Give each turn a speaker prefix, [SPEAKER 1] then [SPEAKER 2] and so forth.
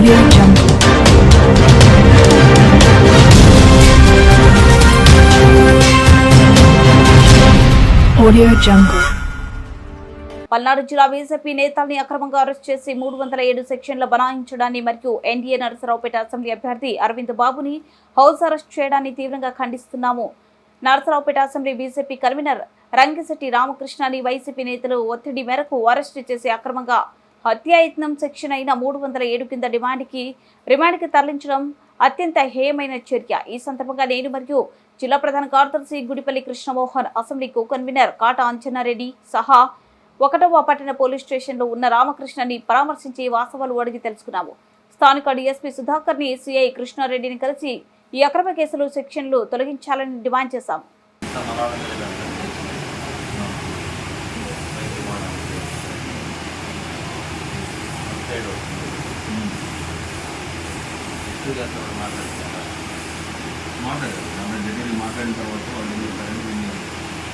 [SPEAKER 1] Audio Jungle. Audio Jungle.
[SPEAKER 2] Palnadu జిల్లా BJP నేతల్ని అక్రమంగా arrest చేసి మూడు వందల ఏడు సెక్షన్ల బనాయించడాన్ని మరియు ఎన్డీఏ నరసరావుపేట అసెంబ్లీ అభ్యర్థి అరవింద్ బాబుని హౌస్ అరెస్ట్ చేయడాన్ని తీవ్రంగా ఖండిస్తున్నాము Narasaraopet assembly BJP convener Rangisetti రామకృష్ణని YCP నేతలు ఒత్తిడి మేరకు అరెస్టు చేసి అక్రమంగా హత్యాయత్నం సెక్షన్ అయిన మూడు వందల ఏడు కింద డిమాండ్కి రిమాండ్కి తరలించడం అత్యంత హేయమైన చర్య. ఈ సందర్భంగా నేను మరియు జిల్లా ప్రధాన కార్యదర్శి Gudipalli Krishnamohan assembly co convener Kata Anjanareddy సహా ఒకటవ పట్టణ పోలీస్ స్టేషన్లో ఉన్న రామకృష్ణని పరామర్శించి వాస్తవాలు అడిగి తెలుసుకున్నాము. స్థానిక డీఎస్పీ సుధాకర్ని సిఐ కృష్ణారెడ్డిని కలిసి ఈ అక్రమ కేసులు సెక్షన్లు తొలగించాలని డిమాండ్ చేశాము.
[SPEAKER 3] మాట్లాడారు. ఆమె దగ్గరికి మాట్లాడిన తర్వాత వాళ్ళు